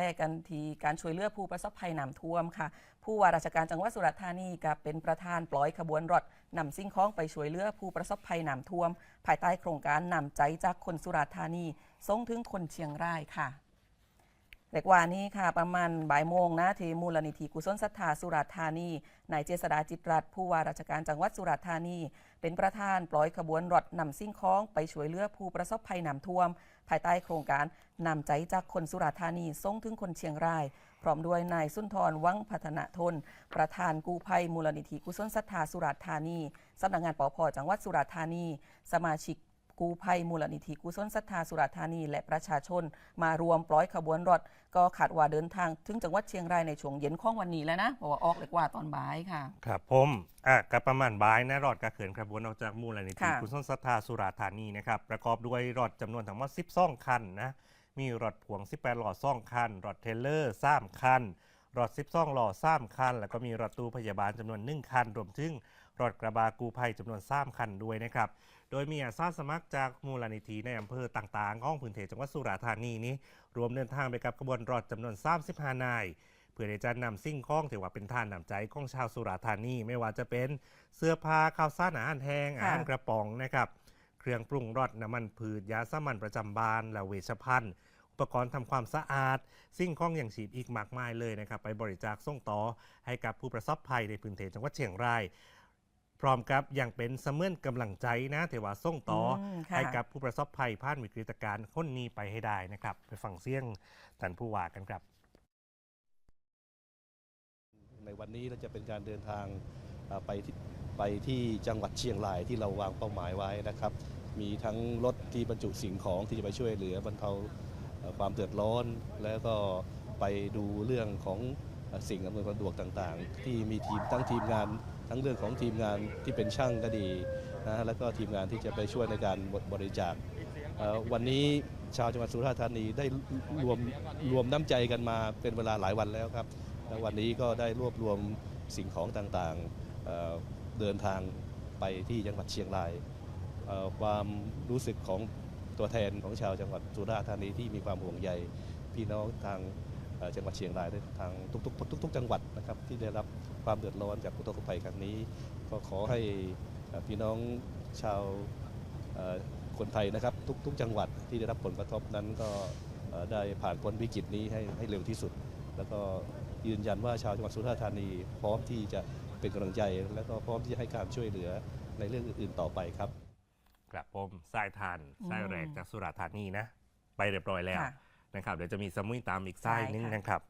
แรกกันที่การช่วยเหลือผู้ประสบภัยน้ำท่วมค่ะ ผู้ว่าราชการจังหวัดสุราษฎร์ธานีก็เป็นประธานปล่อยขบวนรถนำสิ่งของไปช่วยเหลือผู้ประสบภัยน้ำท่วม ภายใต้โครงการนำใจจากคนสุราษฎร์ธานีส่งถึงคนเชียงรายค่ะ เด็กว่านี้ค่ะประมาณบ่ายโมงนะที่มูลนิธิกุศลศรัทธาสุราษฎร์ธานีนายเจษดาจิตรัตน์ผู้ว่าราชการจังหวัดสุราษฎร์ธานี เป็นประธานปล่อยขบวนรถนำสิ่งของไปช่วยเหลือผู้ประสบภัยน้ำท่วม ภายใต้โครงการนำใจจากคนสุราษฎร์ธานีส่งถึงคนเชียงราย พร้อมด้วยนายสุนทรวังพัฒนาทน ประธานกู้ภัยมูลนิธิกุศลศรัทธาสุราษฎร์ธานีสำนักงานปพจังหวัดสุราษฎร์ธานี สมาชิก กู้ภัยมูลนิธิกุศลศรัทธาสุราษฎร์ธานีและประชาชน มารวมปล่อยขบวนรถก็คาดว่าเดินทาง ถึงจังหวัดเชียงรายในช่วงเย็นของวันนี้แล้วนะเพราะว่าออกเลยกว่าตอนบ่ายค่ะ ครับผมอะกับประมาณบ่ายนะรอดกระเขินขบวนออกจากมูลนิธิค่ะกุศลศรัทธาสุราษฎร์ธานีนะครับประกอบด้วยรถจำนวนทั้งหมด12 คันนะมีรถพ่วง 18หล่อ2คันรถเทรลเลอร์3คันรถ12หล่อ3คัน แล้วก็มีรถตู้พยาบาลจำนวน 1 คันรวมถึง รถกระบะกูภัยจำนวน3คันด้วยนะครับ โดยมีอาสาสมัครจากมูลนิธิในอำเภอต่างๆของพื้นที่จังหวัดสุราษฎร์ธานีนี้ รวมเดินทางไปกับขบวนรถจำนวน 35 นาย เพื่อที่จะนำสิ่งของถือว่าเป็นทานนำใจของชาวสุราษฎร์ธานี ไม่ว่าจะเป็นเสื้อผ้าข้าวสารอาหารแห้งอาหารกระป๋องนะครับเครื่องปรุงรสน้ำมันพืชยาสามัญประจำบ้านและเวชภัณฑ์อุปกรณ์ทำความสะอาด สิ่งของอย่างฉีดอีกมากมายเลยนะครับ ไปบริจาคส่งต่อให้กับผู้ประสบภัยในพื้นที่จังหวัดเชียงราย พร้อมกับยังเป็นเสมือนกำลังใจนะถือว่าส่งต่ออมค่ะ ให้กับผู้ประสบภัยผ่านวิกฤตการณ์คนนี้ไปให้ได้นะครับ ไปฟังเสียงท่านผู้ว่ากันครับ ในวันนี้เราจะเป็นการเดินทางอ่าไปที่ไปที่จังหวัดเชียงรายที่เราวางเป้าหมายไว้นะครับ มีทั้งรถที่บรรจุสิ่งของที่จะไปช่วยเหลือบรรเทาเอ่อความเดือดร้อน แล้วก็ไปดูเรื่องของเอ่อสิ่งอำนวยความสะดวกต่างๆ ที่มีทีมทั้งทีมงาน ทั้งเรื่องของทีมงานที่เป็นช่างก็ดีนะแล้วก็ทีมงานที่จะไปช่วยในการบริจาควันนี้ชาวจังหวัดสุราษฎร์ธานีได้รวมรวมน้ำใจกันมาเป็นเวลาหลายวันแล้วครับแล้ววันนี้ก็ได้รวบรวมสิ่งของต่างๆเเดินทางไปที่จังหวัดเชียงราย ความรู้สึกของตัวแทนของชาวจังหวัดสุราษฎร์ธานีที่มีความห่วงใยพี่น้องทาง จังหวัดเชียงรายด้วยทางทุกๆทุกๆจังหวัดนะครับที่ได้รับความเดือดร้อนจากอุทกภัยครั้งนี้ ก็ขอให้เอ่อพี่น้องชาวเอ่อคนไทยนะครับทุกๆ จังหวัดที่ได้รับผลกระทบนั้นก็เอ่อได้ผ่านพ้นวิกฤตนี้ให้ให้เร็วที่สุด แล้วก็ยืนยันว่าชาวจังหวัดสุราษฎร์ธานี พร้อมที่จะเป็นกำลังใจ และก็พร้อมที่จะให้การช่วยเหลือในเรื่องอื่นๆต่อไปครับ ครับผมสายทานอืมสายแรกจากสุราษฎร์ธานีนะ ไปเรียบร้อยแล้วค่ะ นะครับเดี๋ยวจะมีสมุยตามอีกสายหนึงใช่ค่ะนะครับ